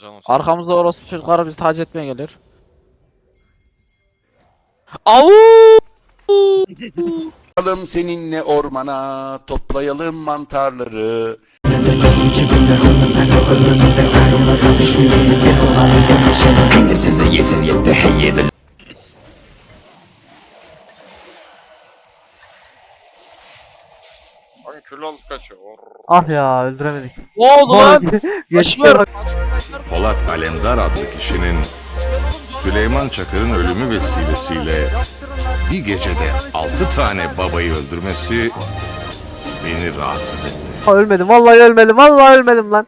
Canım sen- Arkamızda orospu çocukları bizi taciz etmeye geliyor. Au! Çıkalım seninle ormana, toplayalım mantarları. Bakın kül alıp kaçıyor. Ah ya öldüremedik. Ne oldu lan? Bak. Polat Alemdar adlı kişinin Süleyman Çakır'ın ölümü vesilesiyle bir gecede altı tane babayı öldürmesi beni rahatsız etti. Ölmedim vallahi ölmedim vallahi ölmedim lan.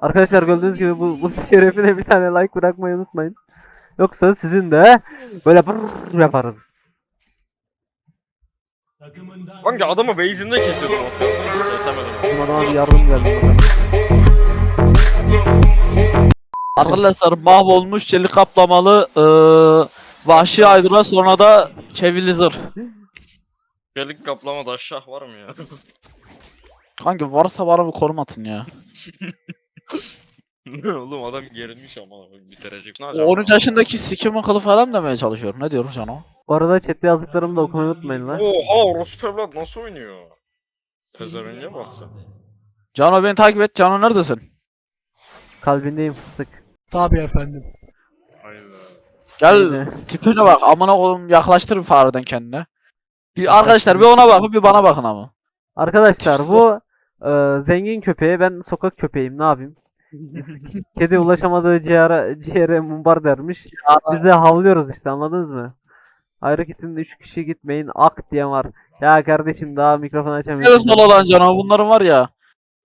Arkadaşlar gördüğünüz gibi bu, bu şerefine bir tane like bırakmayı unutmayın. Yoksa sizin de böyle yaparız. Kanka adamı base'inde kesiyordum aslında. Kesemedim. Bizim adama bir yardım geldi. Arkadaşlar mahvolmuş çelik kaplamalı eee vahşi aydın'a sonra da çevili zırh. Gelik kaplama da aşağı var mı ya? Kanka varsa bana bir konum atın ya. Oğlum adam gerilmiş ama bitirecek. Ne O acaba? 13 yaşındaki sikimin kılı falan demeye çalışıyorum. Ne diyorum sen o? Bu arada chatte yazdıklarımı da okumayı unutmayın lan. Oha orospu evlat nasıl oynuyor? Pezevenge bak sen. Cano beni takip et. Cano neredesin? Kalbindeyim fıstık. Hayda. Gel Neydi? tipine bak. Amına koyayım yaklaştır bir fareden kendine. Bir arkadaşlar bir ona bakın bir bana bakın ama. Arkadaşlar bu e, zengin köpeğe ben sokak köpeğim ne yapayım? Kedi ulaşamadığı ciğere, ciğere mumbar dermiş. Biz de havlıyoruz işte anladınız mı? Ayrı kitin 3 kişi gitmeyin ak diyen var. Ya kardeşim daha mikrofon Neresi açamıyorsun. dolu olan Cano bunların var ya.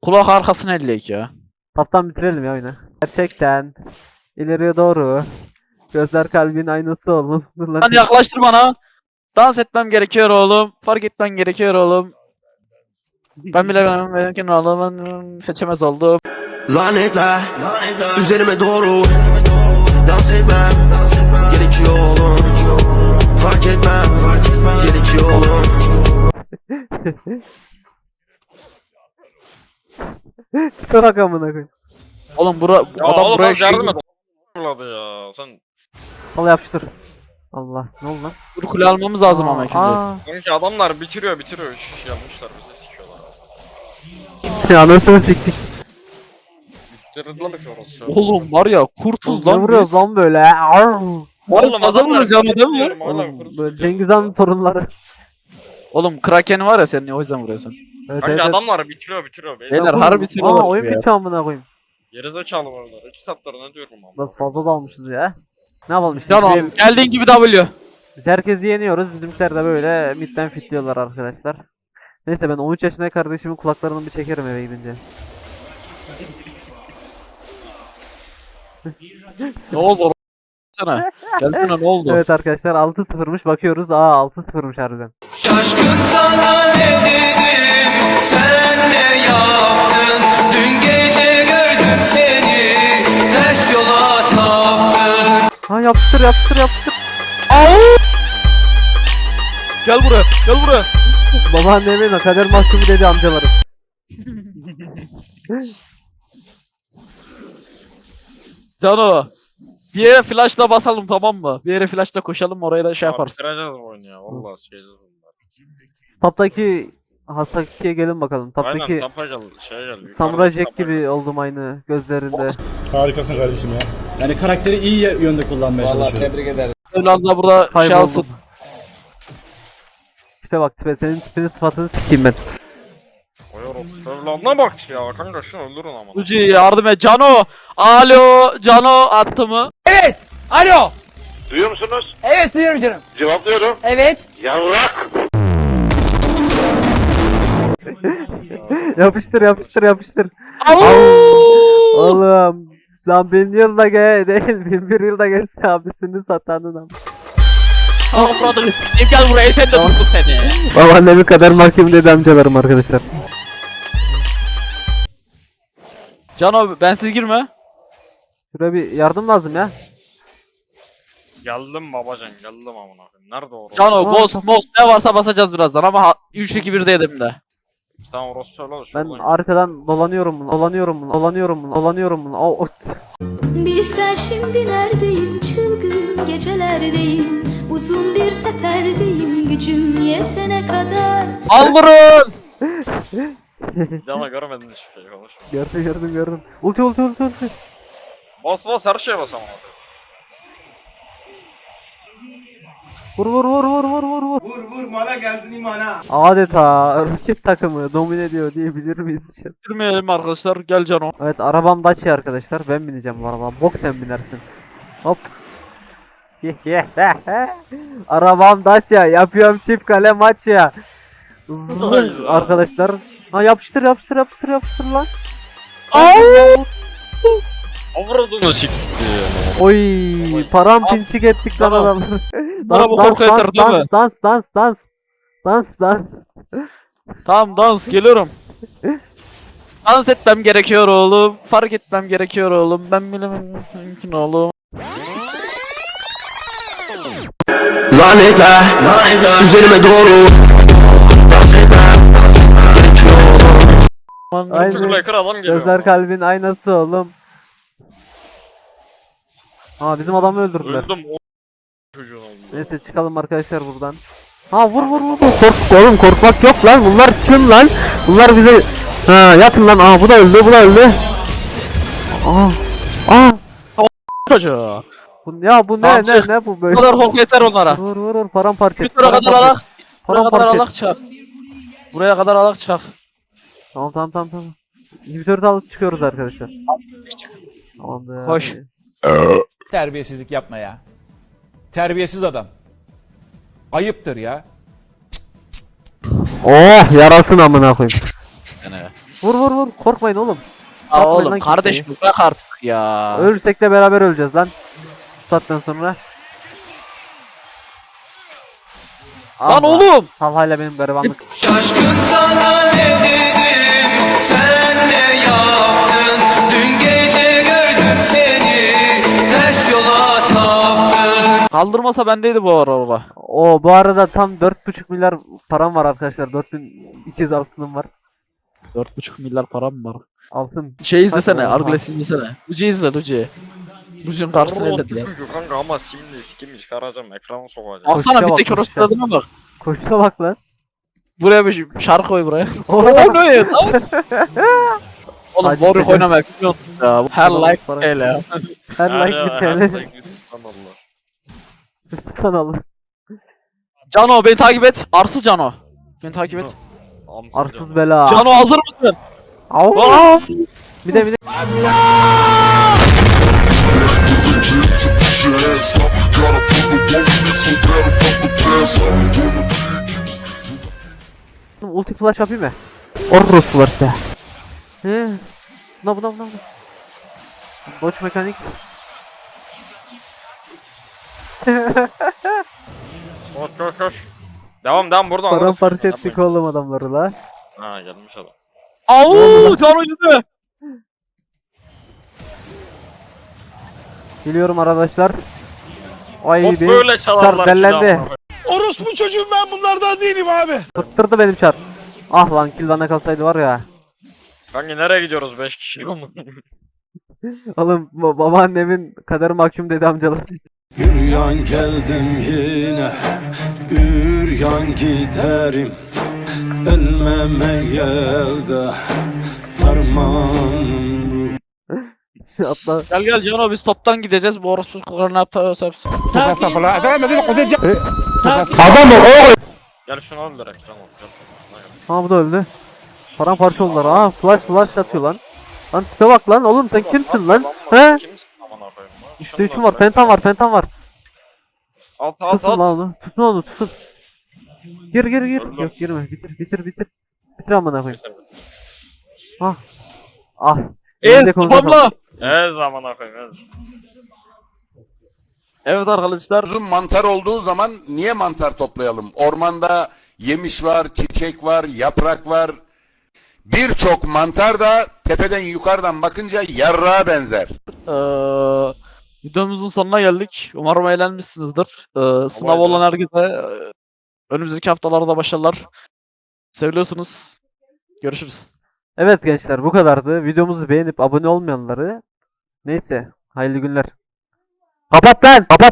Kulak arkasını elleyek ya. Taptan bitirelim ya oyunu. Gerçekten ileriye doğru. Gözler kalbin aynası olun. Dur lan. Yaklaştır bana. Dans etmem gerekiyor oğlum. Fark etmen gerekiyor oğlum. Ben bile ben benimkini oğlum seçemez oldum. Lanetler üzerime doğru Dans etmem gerekiyor oğlum Fark etmem gerekiyor oğlum Tipe bak amına koy. Oğlum bura Ya adam oğlum buraya ben şey yardım et. Ya. Sen Al yapıştır. Allah ne oldu lan? Dur kule almamız lazım ama şimdi. Aa, Kanka adamlar bitiriyor bitiriyor. Kişi yapmışlar bizi sikiyorlar. ya anasını siktik. Bitirdiler ki orası. Oğlum var ya kurtuz Ne lan vuruyoruz biz. lan böyle? Arr! Oğlum adamlar vuracağım değil mi? Oğlum, böyle yok Cengiz. Han'ın torunları. Oğlum Kraken var ya senin o yüzden vuruyorsun. Evet, Kanka evet, adamlar bitiriyor bitiriyor. Beyler Beyler harbi bitiriyorlar Aa oyun bitiyor amına koyayım. Gerizekalı varlar. İki saatler ne diyorum ama. Nasıl fazla dalmışız ya. Ne yapalım işte. Tamam Biz, geldiğin gibi W. biz herkesi yeniyoruz. Bizimkiler de böyle midden fitliyorlar arkadaşlar. Neyse ben 13 yaşındaki kardeşimin kulaklarını bir çekerim eve gidince. Ne oldu sana? Gelsene ne oldu? Evet arkadaşlar 6-0'mış bakıyoruz. Aa 6-0'mış harbiden. Şaşkın sana ne dedim sen ne yaptın Dün gece gördüm seni ters yola saptın Ha yapıştır yapıştır yapıştır. Gel buraya gel buraya. Babaannemin kader mahkumu dedi amcalarım. Cano. Bir yere flashla basalım tamam mı? Bir yere flashla koşalım oraya da şey Abi yaparsın. Bitireceğiz bu oyunu ya. Valla sikeceğiz bunlar. Taptaki Hasaki'ye gelin bakalım. Aynen Taptaki tapa gel. Şey gel. Samuray Jack tapa gibi oldum aynı gözlerinde. Harikasın kardeşim ya. Yani karakteri iyi yönde kullanmaya çalışıyorum. Evladı da burada şey Kayboldum. alsın. Tipe bak tipe senin tipini sıfatını sikeyim ben. Evladına bak ya. Kanka şunu öldürün ama. Uci yardım et. Cano. Alo. Cano attı mı? Alo. Duyuyor musunuz? Evet duyuyorum canım. Cevaplıyorum. Evet. Yavrak! yapıştır yapıştır yapıştır. Oğlum. Lan bin yılda ge değil bin bir yılda geçti abisini satanın am. Tamam burada sikeyim gel buraya sen de tuttum seni. Babaannemin kader mahkum dedi amcalarım arkadaşlar. Cano bensiz girme. Şuraya bir yardım lazım ya. Geldim babacan geldim amına koyayım. Nerede o orospu? Cano Aa, Ghost Most ne varsa basacağız birazdan ama ha- 3 2 1 dedim de. Sen orospu evladı Ben arkadan dolanıyorum bunu, dolanıyorum bunu, dolanıyorum bunu, dolanıyorum bunu. O, o- Bilsen şimdi neredeyim çılgın gecelerdeyim Uzun bir seferdeyim gücüm yetene kadar Aldırın! Cana görmedin hiçbir şey konuşma. gördüm gördüm gördüm. Ulti ulti ulti ulti. Bas bas her şeye bas ama. Vur vur vur vur vur vur vur. Vur vur mala gelsin imana. Adeta rakip takımı domine ediyor diyebilir miyiz? Girmeyelim arkadaşlar. Gel Cano. Evet arabam Dacia arkadaşlar. Ben bineceğim bu arabaya. Bok sen binersin. Hop. Arabam Dacia. Yapıyorum çift kale maç ya. Arkadaşlar. Ha yapıştır yapıştır yapıştır yapıştır lan. Avradını sik. Oy parampinçik ettik lan Tamam. adamları. Bana bu korku yeter değil mi? dans dans dans. Dans dans. Tamam dans geliyorum. dans etmem gerekiyor oğlum. Fark etmem gerekiyor oğlum. Ben bilemem mümkün oğlum. Lanetler, lanetler üzerime doğru Çocukla yakın adam geliyor. Gözler kalbin aynası oğlum. Aa bizim adamı öldürdüler. Öldüm o çocuğun oldu. Neyse çıkalım arkadaşlar buradan. Ha vur vur vur. vur. Kork oğlum korkmak yok lan. Bunlar kim lan? Bunlar bize ha yatın lan. Aa bu da öldü bu da öldü. Aa. Aa. çocuğu. Bu, ya bu ne Tamam, ne çık. ne bu Bu böyle? kadar korku yeter onlara. Vur vur vur paramparça Bir tura kadar alak. Buraya kadar alak çıkar. Buraya kadar alak çıkar. Tamam tamam tamam tamam. İnhibitörü de alıp çıkıyoruz arkadaşlar. Tamamdır. Koş. Terbiyesizlik yapma ya. Terbiyesiz adam. Ayıptır ya. Oh yarasın amına koyayım. Yani. Vur vur vur korkmayın oğlum. Aa, Yapmayın lan oğlum kimseyi. kardeşim bırak artık ya. Ölürsek de beraber öleceğiz lan. Bu saatten sonra. Lan Allah. oğlum. Talha'yla benim garibanlık. Şaşkın sana ne saptın Kaldırmasa bendeydi bu ara orada. O bu arada tam 4.5 milyar param var arkadaşlar. 4200 altınım var. 4.5 milyar param var. Altın. Şey izlesene. Argles izlesene. Luci izle Luci. Luci'nin karşısına ellediler. çocuğu kanka ama simli sikimi çıkaracağım ekranı sokacağım. Baksana bir tek orospu koşuşa. adına bak. Koşuna bak lan. Buraya bir şarkı koy buraya. Oo. o ne ya lan? Oğlum Warwick oynamayı bilmiyorsun ya. Her like para- hele. Her like bir TL. Allah. Alın. Cano beni takip et. Arsız Cano. Beni takip et. Arsız bela. Cano hazır mısın? Aa! Bir de bir de. Ulti flash yapayım mı? Orrus varsa. He. Buna buna buna buna. Boş mekanik. Koş koş koş. Devam devam buradan. orası. Paramparça ettik oğlum adamları la. Ha gelmiş adam. Au Cano yedi. Geliyorum arkadaşlar. Ay Hop böyle çalarlar. çar dellendi. Orospu çocuğum ben bunlardan değilim abi. Fırttırdı benim çar. Ah lan kill bana kalsaydı var ya. Kanka nereye gidiyoruz 5 kişi? Oğlum ba- babaannemin kader mahkum dedi amcalar. Üryan geldim yine Üryan giderim Ölmeme gelde Fermanım bu Atla. Gel gel Cano biz toptan gideceğiz. Bu orospu kukarı ne yapıyorsa yapsın. Gel şunu al direkt. Gel. Ha bu da öldü. Paramparça oldular. Aa flash flash atıyor lan. Lan tipe bak lan oğlum sen kimsin lan? He? Kimsin Şunu üçün da var, pentam var, pentam var. At at Tutun lan at. onu. Tutun onu, tutun. Gir gir gir. Dur, dur. Yok girme. Bitir bitir bitir. Bitir amına koyayım. Ah. Ez Elinde konuda babamla. Ez amına koyayım ez. Evet arkadaşlar. Uzun mantar olduğu zaman niye mantar toplayalım? Ormanda yemiş var, çiçek var, yaprak var. Birçok mantar da tepeden yukarıdan bakınca yarrağa benzer. Eee videomuzun sonuna geldik. Umarım eğlenmişsinizdir. Eee sınav olan herkese eee, önümüzdeki haftalarda başarılar. Seviyorsunuz. Görüşürüz. Evet gençler bu kadardı. Videomuzu beğenip abone olmayanları neyse hayırlı günler. Kapat lan! Kapat!